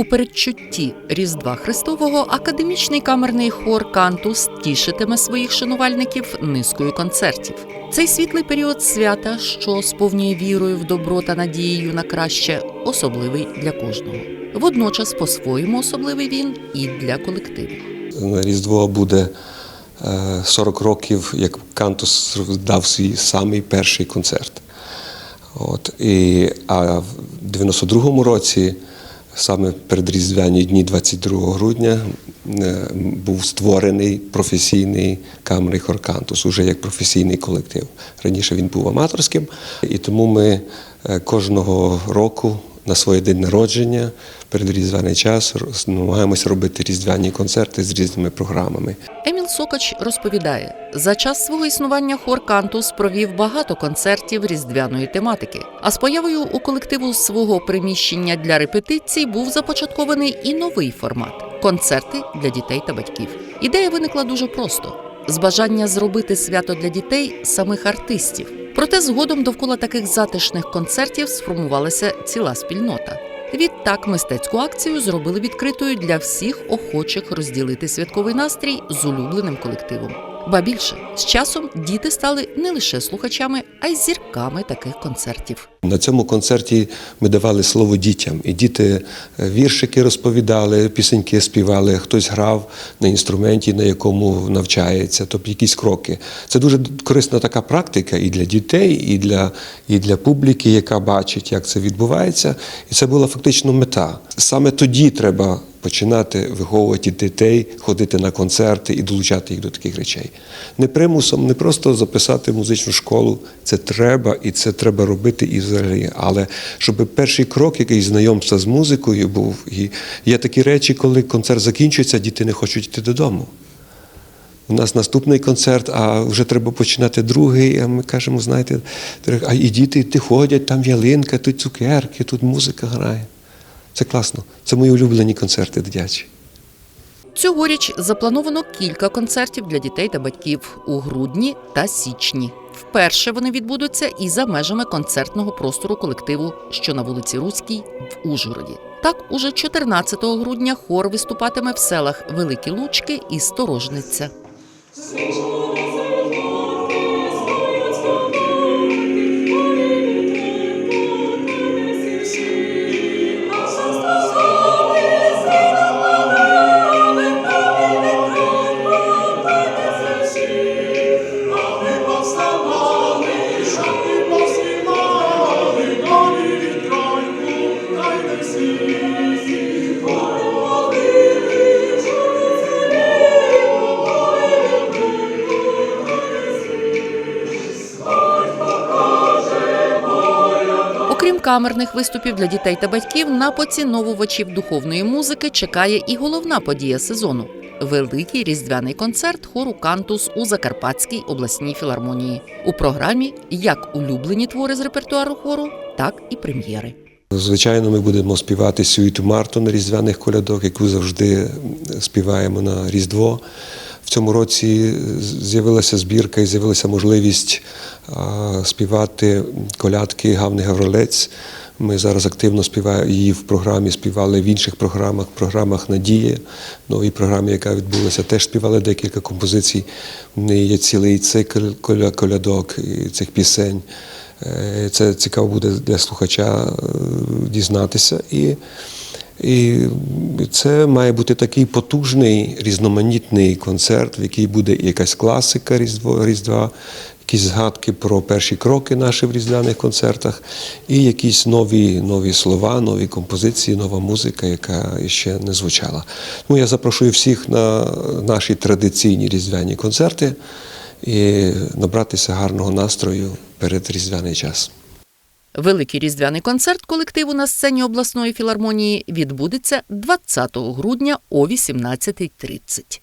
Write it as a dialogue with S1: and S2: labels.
S1: У передчутті Різдва Христового академічний камерний хор Кантус тішитиме своїх шанувальників низкою концертів. Цей світлий період свята, що сповнює вірою в добро та надією на краще, особливий для кожного. Водночас, по-своєму особливий він і для колективу.
S2: На Різдво буде е, 40 років, як Кантус дав свій самий перший концерт. От, і, а в 92-му році, саме перед Різдвяні дні 22 грудня, е, був створений професійний камерний хор Кантус, уже як професійний колектив. Раніше він був аматорським, і тому ми е, кожного року на своє день народження перед різдвяний час намагаємося робити різдвяні концерти з різними програмами.
S1: Еміл Сокач розповідає, за час свого існування хор Кантус провів багато концертів різдвяної тематики. А з появою у колективу свого приміщення для репетицій був започаткований і новий формат концерти для дітей та батьків. Ідея виникла дуже просто: з бажання зробити свято для дітей самих артистів. Проте згодом довкола таких затишних концертів сформувалася ціла спільнота. Відтак мистецьку акцію зробили відкритою для всіх охочих розділити святковий настрій з улюбленим колективом. Ба більше з часом діти стали не лише слухачами, а й зірками таких концертів.
S2: На цьому концерті ми давали слово дітям, і діти е, віршики розповідали, пісеньки співали, хтось грав на інструменті, на якому навчається, тобто якісь кроки. Це дуже корисна така практика і для дітей, і для, і для публіки, яка бачить, як це відбувається. І це була фактично мета. Саме тоді треба починати виховувати дітей, ходити на концерти і долучати їх до таких речей. Не примусом, не просто записати музичну школу. Це треба і це треба робити і взагалі. Але щоб перший крок, який знайомства з музикою був, і є такі речі, коли концерт закінчується, діти не хочуть йти додому. У нас наступний концерт, а вже треба починати другий. А ми кажемо, знаєте, а і діти ти ходять, там ялинка, тут цукерки, тут музика грає. Це класно. Це мої улюблені концерти дитячі.
S1: Цьогоріч заплановано кілька концертів для дітей та батьків у грудні та січні. Вперше вони відбудуться і за межами концертного простору колективу, що на вулиці Руській в Ужгороді. Так, уже 14 грудня хор виступатиме в селах Великі Лучки і Сторожниця. Окрім камерних виступів для дітей та батьків, на поціновувачів духовної музики чекає і головна подія сезону великий різдвяний концерт хору Кантус у Закарпатській обласній філармонії. У програмі як улюблені твори з репертуару хору, так і прем'єри.
S2: Звичайно, ми будемо співати Сюїту Марту на різдвяних колядок, яку завжди співаємо на Різдво. В цьому році з'явилася збірка і з'явилася можливість співати колядки Гавни Гавролець. Ми зараз активно співаємо її в програмі, співали в інших програмах, програмах Надія, новій програмі, яка відбулася, теж співали декілька композицій. В неї є цілий цикл коля- колядок і цих пісень. Е, Це цікаво буде для слухача е, дізнатися. І, і це має бути такий потужний, різноманітний концерт, в який буде якась класика Різдво, Різдва, якісь згадки про перші кроки наші в різдвяних концертах, і якісь нові, нові слова, нові композиції, нова музика, яка ще не звучала. Тому я запрошую всіх на наші традиційні різдвяні концерти і набратися гарного настрою перед різдвяний час.
S1: Великий різдвяний концерт колективу на сцені обласної філармонії відбудеться 20 грудня о 18.30.